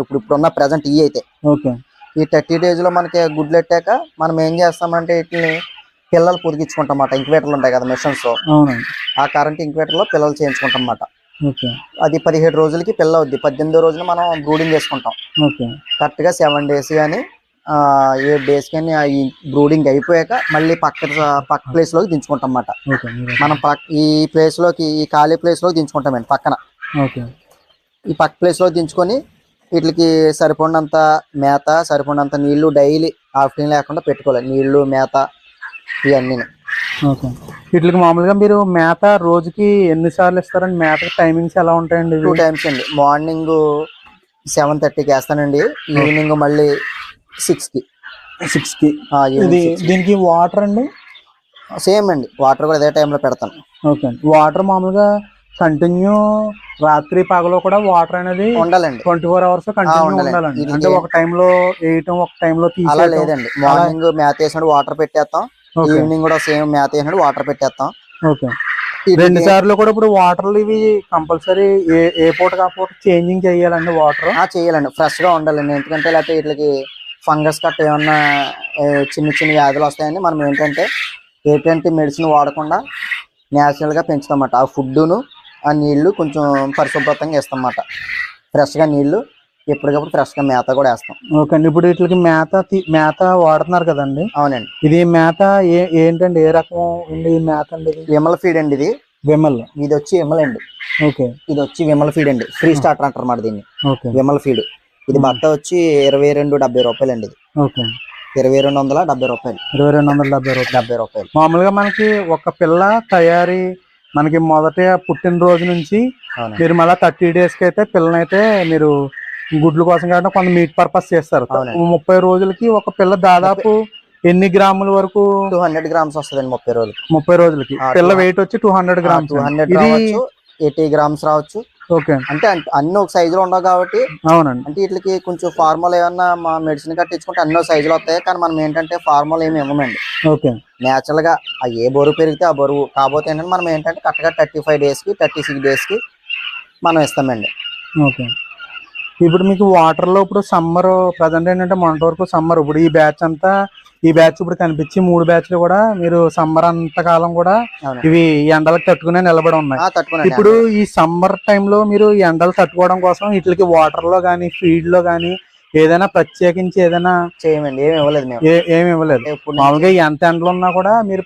ఇప్పుడు ఇప్పుడున్న ప్రజెంట్ ఇవి అయితే. ఓకే. ఈ థర్టీ డేస్లో మనకి గుడ్లు పెట్టాక మనం ఏం చేస్తామంటే వీటిని పిల్లలు పొదిగించుకుంటాం అన్నమాట ఇంక్వేటర్లు ఉంటాయి కదా మిషన్స్ ఆ కరెంట్ ఇంక్వేటర్లో పిల్లలు చేయించుకుంటాం అన్నమాట ఓకే. అది పదిహేడు రోజులకి పిల్ల అవుద్ది. పద్దెనిమిదో రోజున మనం బ్రూడింగ్ చేసుకుంటాం. ఓకే. కరెక్ట్గా సెవెన్ డేస్ కానీ ఎయిట్ డేస్ కానీ ఈ బ్రూడింగ్ అయిపోయాక మళ్ళీ పక్క పక్క ప్లేస్లోకి దించుకుంటాం అన్నమాట మనం ఈ ప్లేస్లోకి ఈ ఖాళీ ప్లేస్లోకి దించుకుంటామండి పక్కన. ఓకే. ఈ పక్క ప్లేస్లో దించుకొని వీటికి సరిపడినంత మేత సరిపడినంత నీళ్ళు డైలీ ఆఫ్టర్నూన్ లేకుండా పెట్టుకోవాలి. నీళ్ళు మేత ఇవన్నీ. ఓకే. వీటికి మామూలుగా మీరు మేత రోజుకి ఎన్ని సార్లు ఇస్తారండి? మేత టైమింగ్స్ ఎలా ఉంటాయండి టూ? టైమ్స్ అండి. మార్నింగ్ సెవెన్ థర్టీకి వేస్తానండి. ఈవినింగ్ మళ్ళీ సిక్స్కి సిక్స్కి ఆ, ఇది. దీనికి వాటర్ అండి? సేమ్ అండి. వాటర్ కూడా అదే టైంలో పెడతాను. ఓకే వాటర్ మామూలుగా కంటిన్యూ రాత్రి పగలు కూడా వాటర్ అనేది ఉండాలండి. ట్వంటీ ఫోర్ అవర్స్ కంటిన్యూ ఉండాలండి. అంటే ఒక టైంలో వేయటం ఒక టైంలో అలా తీసేయటం. లేదండి. మార్నింగ్ మేత వేసినప్పుడు వాటర్ పెట్టేస్తాం. ఈవినింగ్ కూడా సేమ్ మేత వేసినప్పుడు వాటర్ పెట్టేస్తాం. ఓకే. రెండు సార్లు కూడా ఇప్పుడు వాటర్లు ఇవి కంపల్సరీ ఏ ఏ పూట చేంజింగ్ చేయాలండి వాటర్? ఆ, చేయాలండి. ఫ్రెష్గా ఉండాలండి. ఎందుకంటే లేకపోతే వీటికి ఫంగస్ కట్ట ఏమన్నా చిన్న చిన్న వ్యాధులు వస్తాయని మనం ఏంటంటే ఎటువంటి మెడిసిన్ వాడకుండా న్యాచురల్గా పెంచుతామన్నమాట ఆ ఫుడ్ను ఆ నీళ్ళు కొంచెం పరిశుభ్రతంగా ఇస్తామన్నమాట ఫ్రెష్గా నీళ్ళు ఎప్పటికప్పుడు ఫ్రెష్గా మేత కూడా వేస్తాం. ఓకే అండి. ఇప్పుడు వీటికి మేత తీ- మేత వాడుతున్నారు కదండి. అవునండి. ఇది మేత ఏ ఏంటండి? ఏ రకం అండి ఈ మేత అండి ఇది? విమల ఫీడ్ అండి ఇది. విమల్. ఇది వచ్చి విమల అండి. ఓకే. ఇది వచ్చి విమల ఫీడ్ అండి. ఫ్రీ స్టార్టర్ అంటారు అన్నమాట దీన్ని. ఓకే. విమల ఫీడ్. ఇది. బత్త వచ్చి ఇరవై రెండు డెబ్బై రూపాయలు అండి ఇది. ఓకే. ఇరవై రెండు వందల డెబ్బై రూపాయలు. ఇరవై రెండు వందల డెబ్బై రూపాయలు. డెబ్బై రూపాయలు. మామూలుగా మనకి ఒక పిల్ల తయారీ మనకి మొదట పుట్టినరోజు నుంచి మీరు మళ్ళీ థర్టీ డేస్కి అయితే పిల్లనైతే మీరు గుడ్ల కోసం కాకుండా కొంత మీట్ పర్పస్ చేస్తారు. ముప్పై రోజులకి ఒక పిల్ల దాదాపు ఎన్ని గ్రాముల వరకు? టూ హండ్రెడ్ గ్రామ్స్ వస్తుందండి ముప్పై రోజులకి. ముప్పై రోజులకి. పిల్ల వెయిట్ వచ్చి టూ హండ్రెడ్ గ్రామ్స్ ఇది ఎయిటీ గ్రామ్స్ రావచ్చు. ఓకే అంటే అన్- అన్ని ఒక సైజులో ఉండవు కాబట్టి అవునండి. అంటే వీటికి కొంచెం ఫార్మల్ ఏమన్నా మా మెడిసిన్ కట్టించుకుంటే అన్నో సైజులు వస్తాయి. కానీ మనం ఏంటంటే ఫార్మల్ ఏమి ఇవ్వమండి. ఓకే. నేచురల్గా ఆ ఏ బరువు పెరిగితే ఆ బరువు. కాకపోతే ఏంటంటే మనం ఏంటంటే కరెక్ట్గా థర్టీ ఫైవ్ డేస్కి థర్టీ సిక్స్ డేస్కి మనం ఇస్తామండి. ఓకే. ఇప్పుడు మీకు వాటర్లో ఇప్పుడు సమ్మర్ ప్రజెంట్ ఏంటంటే మొన్నటి వరకు సమ్మర్ ఇప్పుడు ఈ బ్యాచ్ అంతా ఈ బ్యాచ్ ఇప్పుడు కనిపించి మూడు బ్యాచ్లు కూడా మీరు సమ్మర్ అంత కాలం కూడా. ఇవి ఎండలకు తట్టుకునే నిలబడి ఉన్నాయి. ఇప్పుడు ఈ సమ్మర్ టైంలో మీరు ఎండలు తట్టుకోవడం కోసం వీటికి వాటర్లో కానీ ఫీడ్లో కానీ ఏదైనా ప్రత్యేకించి ఏదైనా చేయమండి. ఏమి ఇవ్వలేదు ఏమి ఇవ్వలేదు. మామూలుగా ఎంత ఎండలు ఉన్నా కూడా మీరు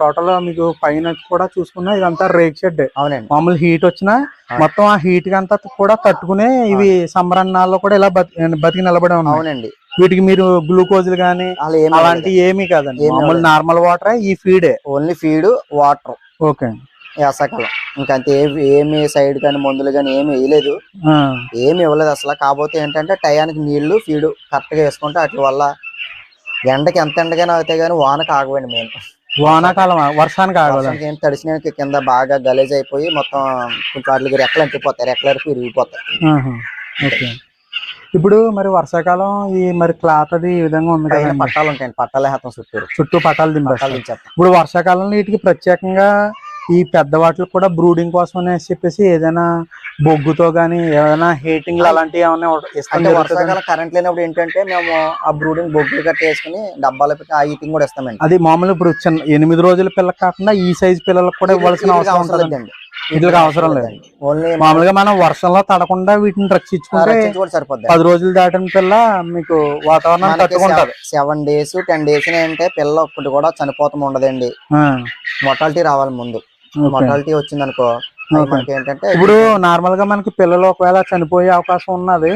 టోటల్ మీకు పైన కూడా చూసుకున్నా ఇదంతా రేక్ షెడ్ అవునండి. మామూలు హీట్ వచ్చినా. మొత్తం ఆ హీట్ అంతా కూడా తట్టుకునే ఇవి సంబరన్నాల్లో కూడా ఇలా బతి బతికి నిలబడి ఉన్నాయి. అవునండి. వీటికి మీరు గ్లూకోజ్లు కానీ అలా ఏమి కాదండి. మామూలు. నార్మల్ వాటర్ ఈ ఫీడే? Only feed water. ఓకే. వేసకాలం ఇంకంతే ఏమి ఏమి సైడ్ కానీ మందులు కానీ ఏమి వేయలేదు. ఏమి ఇవ్వలేదు అసలు. కాకపోతే ఏంటంటే టయానికి నీళ్ళు ఫీడ్ కరెక్ట్గా వేసుకుంటే వాటి వల్ల ఎండకి ఎంత ఎండగానే అవుతాయి కానీ వానకు ఆగవండి మేము. వానాకాలం వర్షానికి వర్షానికి ఏం తడిసిన కింద బాగా గలేజ్ అయిపోయి మొత్తం కొంచెం వాటికి రెక్కలు అంటిపోతాయి రెక్కల విరిగిపోతాయి ఓకే. ఇప్పుడు మరి వర్షాకాలం ఈ మరి క్లాత్ అది ఈ విధంగా ఉంది కదా పట్టాలు ఉంటాయండి పట్టాలే హతం చుట్టూ పటాలు పట్టాలు దించేస్తాం ఇప్పుడు వర్షాకాలంలో వీటికి ప్రత్యేకంగా ఈ పెద్ద వాటికి కూడా బ్రూడింగ్ కోసం అనేసి చెప్పేసి ఏదైనా బొగ్గుతో గానీ ఏదైనా హీటింగ్ అలాంటివి ఏమైనా అంటే వర్షాకాలం కరెంట్ లేనప్పుడు ఏంటంటే మేము ఆ బ్రూడింగ్ బొగ్గులు కట్టి వేసుకుని డబ్బాలో పెట్టి ఆ ఈటింగ్ కూడా ఇస్తామండి. అది మామూలు ఇప్పుడు చిన్న ఎనిమిది రోజుల పిల్లకి కాకుండా ఈ సైజ్ పిల్లలకు కూడా ఇవ్వాల్సిన అవసరం ఉంటుంది లేదండి. వీటికి అవసరం లేదు. ఓన్లీ మామూలుగా మనం వర్షంలో తడకుండా వీటిని రక్షించుకుంటే సరిపోద్ది. పది రోజులు దాటిన పిల్ల మీకు వాతావరణం తట్టుకుంటది. సెవెన్ డేస్ టెన్ డేస్ అంటే పిల్ల ఒక్కటి కూడా చనిపోతాం ఉండదండి. మొటాలిటీ రావాలి ముందు. మొటాలిటీ వచ్చింది అనుకో ఏంటంటే ఇప్పుడు నార్మల్గా మనకి పిల్లలు ఒకవేళ చనిపోయే అవకాశం ఉన్నది.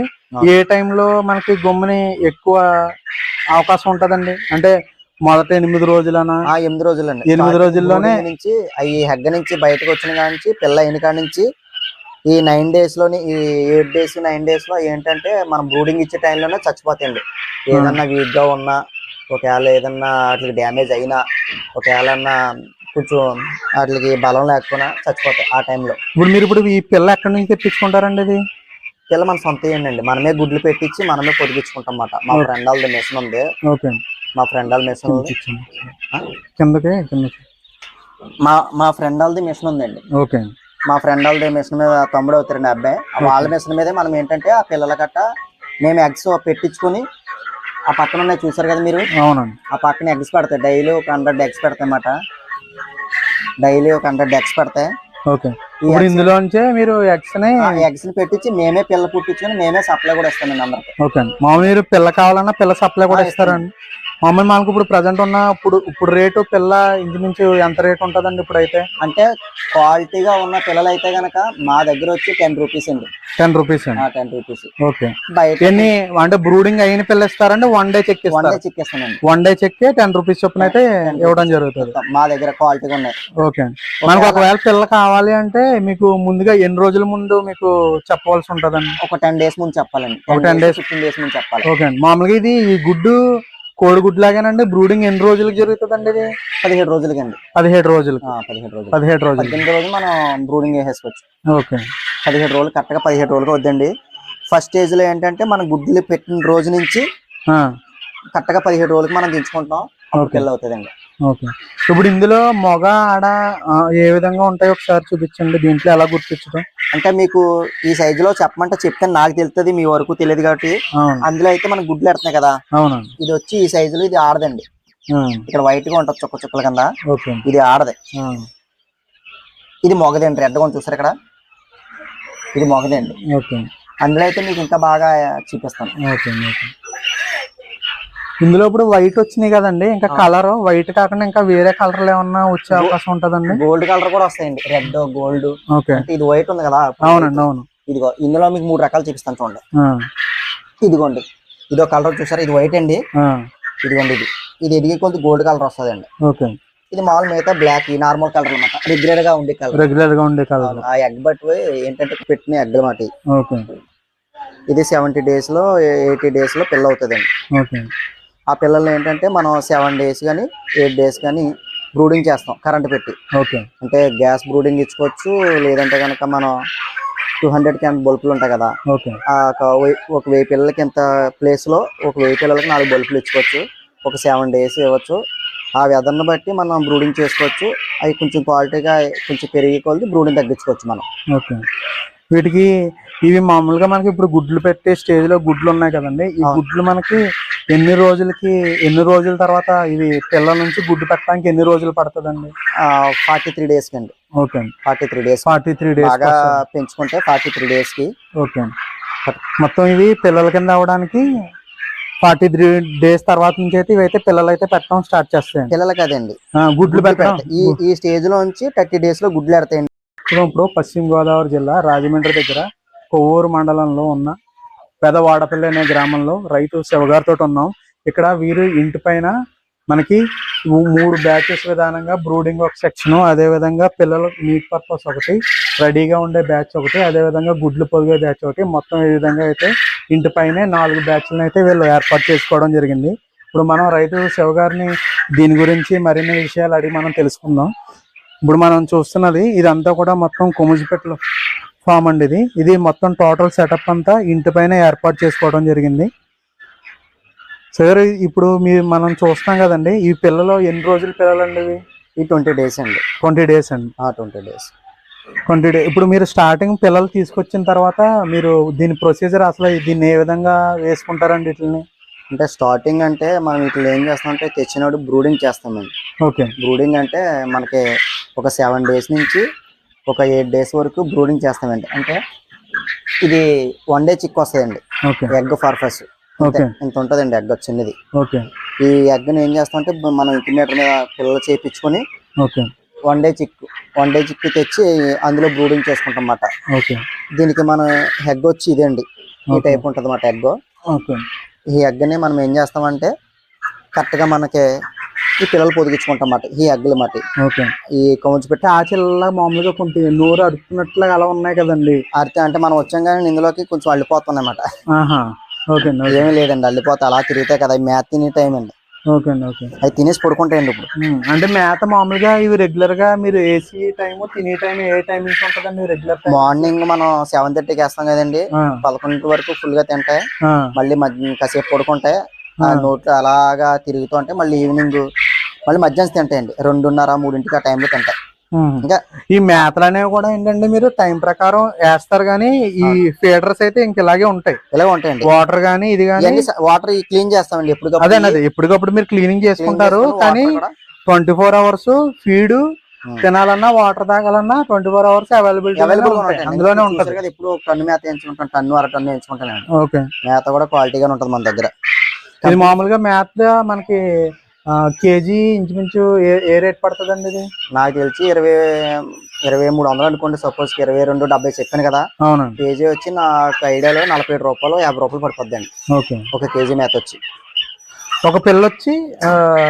ఏ టైంలో మనకి గుమ్మని ఎక్కువ అవకాశం ఉంటదండి? అంటే మొదట ఎనిమిది రోజులనా? ఆ ఎనిమిది రోజులండి. ఎనిమిది రోజుల్లోనే- నుంచి ఈ హెగ్గ నుంచి బయటకు వచ్చిన కాడ నుంచి పిల్ల అయిన కాడ నుంచి ఈ నైన్ డేస్లోని ఈ ఎయిట్ డేస్ నైన్ డేస్లో ఏంటంటే మనం బ్రూడింగ్ ఇచ్చే టైంలోనే చచ్చిపోతాయండి. ఏదన్నా వీక్గా ఉన్నా ఒకవేళ ఏదన్నా వాటికి డ్యామేజ్ అయినా ఒకవేళ కొంచెం వాటికి బలం లేకపోయినా చచ్చిపోతాయి ఆ టైంలో. ఇప్పుడు మీరు ఇప్పుడు ఈ పిల్ల ఎక్కడి నుంచి తెప్పించుకుంటారండి ఇది? పిల్ల మన సొంత అండి మనమే గుడ్లు పెట్టించి మనమే పొదిగించుకుంటాం అన్నమాట. మా. ఫ్రెండ్ వాళ్ళది మిషన్ ఉంది. ఓకే. మా ఫ్రెండ్ వాళ్ళ మిషన్? కిందకి కిందకి. మా మా ఫ్రెండ్ వాళ్ళది మిషన్ ఉందండి. ఓకే. మా ఫ్రెండ్ వాళ్ళది మిషన్ మీద తమ్ముడు అవుతారండి అబ్బాయి. వాళ్ళ మిషన్ మీదే మనం ఏంటంటే ఆ పిల్లల గట్ట మేము ఎగ్స్ పెట్టించుకొని ఆ పక్కన ఉన్నాయి చూసారు కదా మీరు? అవునండి. ఆ పక్కన ఎగ్స్ పెడతాయి. డైలీ ఒక హండ్రెడ్ ఎగ్స్ పెడతాయి అన్నమాట. డైలీ ఒక హండ్రెడ్ ఎగ్స్ పెడతాయి. ఓకే. ఇప్పుడు మీరు ఎగ్స్ని ఎగ్స్ని పెట్టించి మేమే పిల్ల పుట్టించుకొని మేమే సప్లై కూడా ఇస్తామండి అందరికి. ఓకే మామూలు మీరు పిల్ల కావాలన్నా పిల్ల సప్లై కూడా ఇస్తారండి. మామూలు మనకు ఇప్పుడు ప్రజెంట్ ఉన్న ఇప్పుడు ఇప్పుడు రేటు పిల్ల ఇంచుమించు ఎంత రేట్ ఉంటుందండి ఇప్పుడైతే? అంటే క్వాలిటీగా ఉన్న పిల్లలు అయితే గనక మా దగ్గర వచ్చి టెన్ రూపీస్ అండి. టెన్ రూపీస్ అండి? Ten rupees okay. బయట ఎన్ని అంటే బ్రూడింగ్ అయిన పిల్ల ఇస్తారండి one day check one day ఇస్తారు? చిక్కేస్తానండి one day check ten rupees చొప్పున అయితే ఇవ్వడం జరుగుతుంది. మా దగ్గర క్వాలిటీగా ఉన్నాయి. ఓకే. మనకు ఒకవేళ పిల్ల కావాలి అంటే మీకు ముందుగా ఎన్ని రోజుల ముందు మీకు చెప్పవలసి ఉంటుందండి? ఒక టెన్ డేస్ ముందు చెప్పాలండి. ఒక 10 days. ఫిఫ్టీన్ డేస్ ముందు చెప్పాలి. ఓకే అండి. మామూలుగా ఇది ఈ గుడ్డు కోడిగుడ్డు లాగానండి బ్రూడింగ్ ఎన్ని రోజులకి జరుగుతుందండి ఇది? పదిహేడు రోజులకి అండి పదిహేడు రోజులకి. ఆ, పదిహేడు రోజులు పదిహేడు రోజులు పద్దెనిమిది రోజులు మనం బ్రూడింగ్ వేసేసుకోవచ్చు. ఓకే. పదిహేడు రోజులు కరెక్ట్గా పదిహేడు రోజులు వద్దండి ఫస్ట్ స్టేజ్లో ఏంటంటే మనం గుడ్లు పెట్టిన రోజు నుంచి ఆ, కరెక్ట్గా పదిహేడు రోజులకి మనం దించుకుంటాం. అవుతుందండి. ఓకే. ఇప్పుడు ఇందులో మొగ ఆడ ఆ, ఏ విధంగా ఉంటాయో ఒకసారి చూపించండి. దీంట్లో ఎలా గుర్తించడం అంటే మీకు ఈ సైజు లో చెప్పమంటే చెప్తే నాకు తెలుస్తుంది మీ వరకు తెలియదు కాబట్టి. అవును. అందులో అయితే మనకు గుడ్లు ఎడుతున్నాయి కదా. అవునండి. ఇది వచ్చి ఈ సైజులో ఇది ఆడదండి. ఇక్కడ వైట్గా ఉంటుంది చుక్క చుక్కల కింద. ఓకే. ఇది ఆడదే. ఇది మొగదండి రెడ్గా చూసారు ఇక్కడ? ఇది మొగదండి. ఓకే. అందులో అయితే మీకు ఇంకా బాగా చూపిస్తాను. Okay okay. ఇందులో ఇప్పుడు వైట్ వచ్చినాయి కదండి ఇంకా కలర్ వైట్ కాకుండా ఇంకా వేరే కలర్లు ఏమన్నా వచ్చే అవకాశం ఉంటదండి? గోల్డ్ కలర్ కూడా వస్తాయండి. Red gold okay. ఇది వైట్ ఉంది కదా అవునండి అవును. ఇదిగో ఇందులో మీకు మూడు రకాలు చూపిస్తాను చూడండి. ఇదిగోండి. ఇదో కలర్ చూసారా? ఇది వైట్ అండి. ఇదిగోండి ఇది. ఇది ఎదిగి కొంత గోల్డ్ కలర్ వస్తుందండి. ఓకే. ఇది మామూలు మిగతా బ్లాక్ ఈ నార్మల్ కలర్ అనమాట రెగ్యులర్గా ఉండే కలర్ రెగ్యులర్గా ఉండే కలర్ ఆ ఎగ్ బట్టి ఏంటంటే పెట్టిన ఎగ్ అనమాట ఇది. సెవెంటీ డేస్లో ఎయిటీ డేస్లో పిల్ల అవుతుందండి. ఓకే. ఆ పిల్లల్ని ఏంటంటే మనం సెవెన్ డేస్ కానీ ఎయిట్ డేస్ కానీ బ్రూడింగ్ చేస్తాం కరెంట్ పెట్టి. ఓకే. అంటే గ్యాస్ బ్రూడింగ్ ఇచ్చుకోవచ్చు లేదంటే కనుక మనం టూ హండ్రెడ్ క్యాన్ బల్బులు ఉంటాయి కదా ఓకే. ఆ ఒక వెయ్యి- పిల్లలకి ఎంత ప్లేస్లో ఒక వెయ్యి పిల్లలకి నాలుగు బల్బులు ఇచ్చుకోవచ్చు ఒక సెవెన్ డేస్ ఇవ్వచ్చు. ఆ వెదర్ని బట్టి మనం బ్రూడింగ్ చేసుకోవచ్చు అవి కొంచెం క్వాలిటీగా కొంచెం పెరిగి కొలిది బ్రూడింగ్ తగ్గించుకోవచ్చు మనం. ఓకే. వీటికి ఇవి మామూలుగా మనకి ఇప్పుడు గుడ్లు పెట్టే స్టేజ్లో గుడ్లు ఉన్నాయి కదండి ఈ. గుడ్లు మనకి ఎన్ని రోజులకి ఎన్ని రోజుల తర్వాత ఇవి పిల్లల నుంచి గుడ్డు పెట్టడానికి ఎన్ని రోజులు పడుతుందండి? ఫార్టీ త్రీ డేస్కి అండి ఓకే అండి. Forty three days forty three days బాగా పెంచుకుంటే ఫార్టీ త్రీ డేస్కి. ఓకే అండి. మొత్తం ఇవి పిల్లల కింద అవడానికి ఫార్టీ త్రీ డేస్ తర్వాత నుంచి అయితే ఇవైతే పిల్లలు అయితే పెట్టడం స్టార్ట్ చేస్తాయండి. పిల్లలకి అదండి ఆ, గుడ్లు పెట్టడం. పెడతాయి. ఈ ఈ స్టేజ్లో నుంచి థర్టీ డేస్లో గుడ్లు ఎడతాయండి. ఇప్పుడు పశ్చిమ గోదావరి జిల్లా రాజమండ్రి దగ్గర కొవ్వూరు మండలంలో ఉన్న పెదవాడపల్లి అనే గ్రామంలో రైతు శివగారితో ఉన్నాం. ఇక్కడ వీరు ఇంటి పైన మనకి మూడు బ్యాచెస్ విధానంగా బ్రూడింగ్ ఒక సెక్షన్ అదే విధంగా నీట్ పర్పస్ ఒకటి రెడీగా ఉండే బ్యాచ్ ఒకటి అదే విధంగా గుడ్లు పొదిగే బ్యాచ్ ఒకటి. మొత్తం ఈ విధంగా అయితే ఇంటి పైనే నాలుగు బ్యాచ్లను అయితే వీళ్ళు ఏర్పాటు చేసుకోవడం జరిగింది. ఇప్పుడు మనం రైతు శివగారిని దీని గురించి మరిన్ని విషయాలు అడిగి మనం తెలుసుకుందాం. ఇప్పుడు మనం చూస్తున్నది ఇదంతా కూడా మొత్తం కొముజిపెట్టలో ఫామ్ అండి ఇది. ఇది మొత్తం టోటల్ సెటప్ అంతా ఇంటి పైన ఏర్పాటు చేసుకోవడం జరిగింది. సార్ ఇప్పుడు మీరు మనం చూస్తున్నాం కదండి ఈ పిల్లలు ఎన్ని రోజుల పిల్లలండి ఇవి? ఈ ట్వంటీ డేస్ అండి. ట్వంటీ డేస్ అండి. Twenty days. ట్వంటీ డే ఇప్పుడు మీరు స్టార్టింగ్ పిల్లలు తీసుకొచ్చిన తర్వాత మీరు దీని ప్రొసీజర్ అసలు దీన్ని ఏ విధంగా వేసుకుంటారండి వీటిని అంటే స్టార్టింగ్ అంటే మనం ఇట్లా ఏం చేస్తామంటే తెచ్చినప్పుడు బ్రూడింగ్ చేస్తామండి. ఓకే. బ్రూడింగ్ అంటే మనకి ఒక సెవెన్ డేస్ నుంచి ఒక ఎయిట్ డేస్ వరకు బ్రూడింగ్ చేస్తామండి. అంటే ఇది వన్ డే చిక్ వస్తుందండి ఎగ్ ఓకే. ఇంత ఉంటుందండి ఎగ్ చిన్నది. ఓకే. ఈ ఎగ్ని ఏం చేస్తామంటే మనం ఇంటి మీటర్ మీద పిల్లలు చేపించుకొని okay. One day chick one day chick తెచ్చి అందులో బ్రూడింగ్ చేసుకుంటాం అన్నమాట ఓకే. దీనికి మన ఎగ్ వచ్చి ఇదండి. ఈ Okay. టైప్ ఉంటుంది అన్నమాట ఎగ్ ఓకే. ఈ ఎగ్ని మనం ఏం చేస్తామంటే కరెక్ట్గా మనకి ఈ పిల్లలు పొదిగించుకుంటాం అన్నమాట. ఈ ఎగ్లు మాట. ఓకే. ఈ కౌంచి పెట్టి ఆ చిల్ల మామూలుగా కొంత నోరు అడుపుతున్నట్లుగా అలా ఉన్నాయి కదండి. అరితే అంటే మనం వచ్చాం కానీ ఇందులోకి కొంచెం ఆహా. ఓకే అండి ఏమీ లేదండి అల్లిపోతే అలా తిరుగుతాయి కదా మ్యాథ్ తినే టైం అండి. ఓకే అండి ఓకే. అవి తినేసి పడుకుంటాయండి ఇప్పుడు. అంటే మేత మామూలుగా ఇవి రెగ్యులర్గా మీరు ఏసీ టైం తినే టైం ఏ టైమింగ్స్ ఉంటుందండి రెగ్యులర్ మార్నింగ్ మనం సెవెన్ థర్టీకి వేస్తాం కదండి. పదకొండు వరకు ఫుల్గా తింటాయి. మళ్ళీ మధ్య కాసేపు పడుకుంటాయి ఆ నోట్లో అలాగా తిరుగుతూ ఉంటాయి మళ్ళీ ఈవినింగ్ మళ్ళీ మధ్యాహ్నం తింటాయండి. రెండున్నర మూడింటికి ఆ టైంలో తింటాయి. ఇంకా ఈ మేతలు అనేవి కూడా ఏంటంటే మీరు టైం ప్రకారం వేస్తారు కానీ ఈ ఫీడర్స్ అయితే ఇంక ఇలాగే ఉంటాయి. ఇలాగ ఉంటాయండి. వాటర్ గానీ ఇది గానీ వాటర్ క్లీన్ చేస్తామండి ఎప్పుడు అదే అదే ఎప్పటికప్పుడు మీరు క్లీనింగ్ చేసుకుంటారు కానీ ట్వంటీ ఫోర్ అవర్స్ ఫీడ్. తినాలన్నా water తాగాలన్నా twenty four hours availability available అందులోనే ఉంటది. ఇప్పుడు టన్ను మేత ఎంచుకుంటాం టన్ను అర టన్ను ఎంచుకుంటాను ఓకే. మేత కూడా క్వాలిటీగా ఉంటుంది మన దగ్గర. ఇది మామూలుగా మేత మనకి కేజీ ఇంచుమించు ఏ ఏ రేట్ పడుతుందండి ఇది? నాకు తెలిసి ఇరవై ఇరవై మూడు వందలు అనుకోండి. సపోజ్ ఇరవై రెండు డెబ్బై చెప్పాను కదా. అవునండి. కేజీ వచ్చి నాకు ఐడియాలో నలభై ఏడు రూపాయలు యాభై రూపాయలు పడిపోద్దండి. ఓకే. ఒక కేజీ మేత వచ్చి. ఒక పిల్ల వచ్చి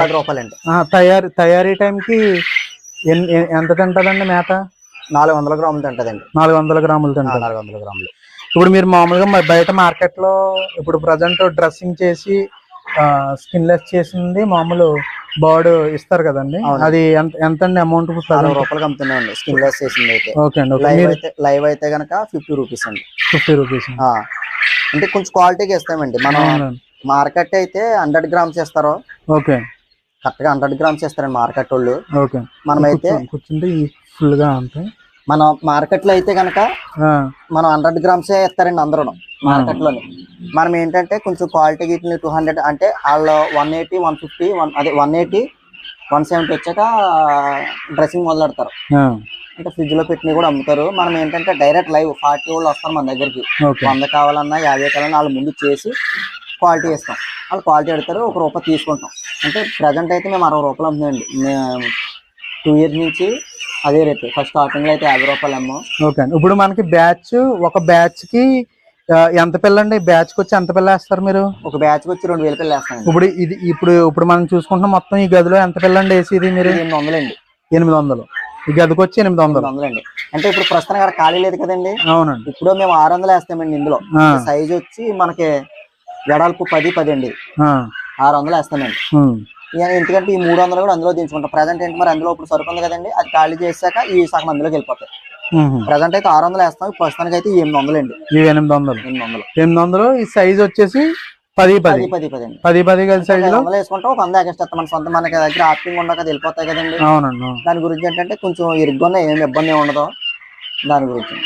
పది రూపాయలండి. తయారీ తయారీ టైంకి ఎంత తింటదండి మేత? నాలుగు వందల గ్రాములు తింటదండి. నాలుగు వందల గ్రాములు తింటది. నాలుగు వందల గ్రాములు. ఇప్పుడు మీరు మామూలుగా బయట మార్కెట్లో ఇప్పుడు ప్రజెంట్ డ్రెస్సింగ్ చేసి స్కిన్ లెస్ చేసింది మామూలు బర్డ్ ఇస్తారు కదండి. అది ఎంత ఎంత అండి అమౌంట్ రూపాయలకి అమ్ముతున్నాయండి స్కిన్ లెస్ చేసింది అయితే. ఓకే అండి లైవ్ అయితే లైవ్ అయితే గనక ఫిఫ్టీ రూపీస్ అండి. Fifty rupees. అంటే కొంచెం క్వాలిటీగా ఇస్తామండి. మనం మార్కెట్ అయితే హండ్రెడ్ గ్రామ్స్ ఇస్తారు ఓకే. కరెక్ట్గా హండ్రెడ్ గ్రామ్స్ ఇస్తారండి మార్కెట్ వాళ్ళు. ఓకే. మనమైతే కూర్చుంటే ఫుల్గా ఉంటాయి మన మార్కెట్లో అయితే గనక మనం హండ్రెడ్ గ్రామ్స్ ఇస్తారండి అందరూ మార్కెట్లోని. మనం ఏంటంటే కొంచెం క్వాలిటీ గిట్ని టూ హండ్రెడ్ అంటే వాళ్ళు one eighty one fifty one అదే వన్ ఎయిటీ వన్ సెవెంటీ వచ్చాక డ్రెస్సింగ్ మొదలెడతారు అంటే ఫ్రిడ్జ్లో పెట్టినవి కూడా అమ్ముతారు. మనం ఏంటంటే డైరెక్ట్ లైవ్ ఫార్టీ వాళ్ళు వస్తారు మన దగ్గరికి. వంద కావాలన్నా యాభై కావాలన్నా వాళ్ళు ముందు చేసి క్వాలిటీ ఇస్తాం. వాళ్ళు క్వాలిటీ పెడతారు ఒక రూపాయి తీసుకుంటాం. అంటే ప్రజెంట్ అయితే మేము అరవై రూపాయలు అమ్ముతామండి. మేము టూ ఇయర్స్ నుంచి అదే రేటు ఫస్ట్ స్టార్టింగ్లో అయితే యాభై రూపాయలు అమ్మాం. ఓకే అండి. ఇప్పుడు మనకి బ్యాచ్ ఒక బ్యాచ్కి ఎంత పిల్ల అండి బ్యాచ్కి వచ్చి ఎంత పిల్ల వేస్తారు మీరు? ఒక బ్యాచ్ వచ్చి రెండు వేల పిల్లలు ఇప్పుడు ఇది ఇప్పుడు ఇప్పుడు మనం చూసుకుంటున్న మొత్తం ఈ గదిలో ఎంత పిల్ల అండి వేసి ఇది మీరు ఎనిమిది వందలండి. ఎనిమిది వందలు. ఈ గదికి వచ్చి ఎనిమిది వందలు. వందలండి. అంటే ఇప్పుడు ప్రస్తుతానికి అక్కడ ఖాళీ లేదు కదండి? అవునండి. ఇప్పుడు మేము ఆరు వందలు వేస్తామండి ఇందులో. సైజ్ వచ్చి మనకి వెడల్పు పది పది అండి. ఆరు వందలు వేస్తామండి. ఎందుకంటే ఈ మూడు వందలు కూడా అందులో దించుకుంటాం. ప్రజెంట్ ఏంటి మరి? అందులో ఇప్పుడు సరుకు ఉంది కదండి. అది ఖాళీ చేశాక ఈ సగం అందులోకి వెళ్ళిపోతాయి. ప్రజెంట్ అయితే ఆరు వందలు వేస్తాం ప్రస్తుతానికి అయితే ఎనిమిది వందలు అండి ఇవి ఎనిమిది వందలు. ఎనిమిది వందలు. ఎనిమిది వందలు. ఈ సైజ్ వచ్చేసి పది పది. పది పది అండి. పది పది ఐదు వందలు వేసుకుంటాం. ఒక వంద ఎక్స్ట్రా మన సొంత మనకి దగ్గర ఆప్టింగ్ ఉండక వెళ్ళిపోతాయి కదండి. అవునండి అవును. దాని గురించి ఏంటంటే కొంచెం ఇరుగ్గా ఏం ఇబ్బంది ఏమి ఉండదు. దాని గురించి.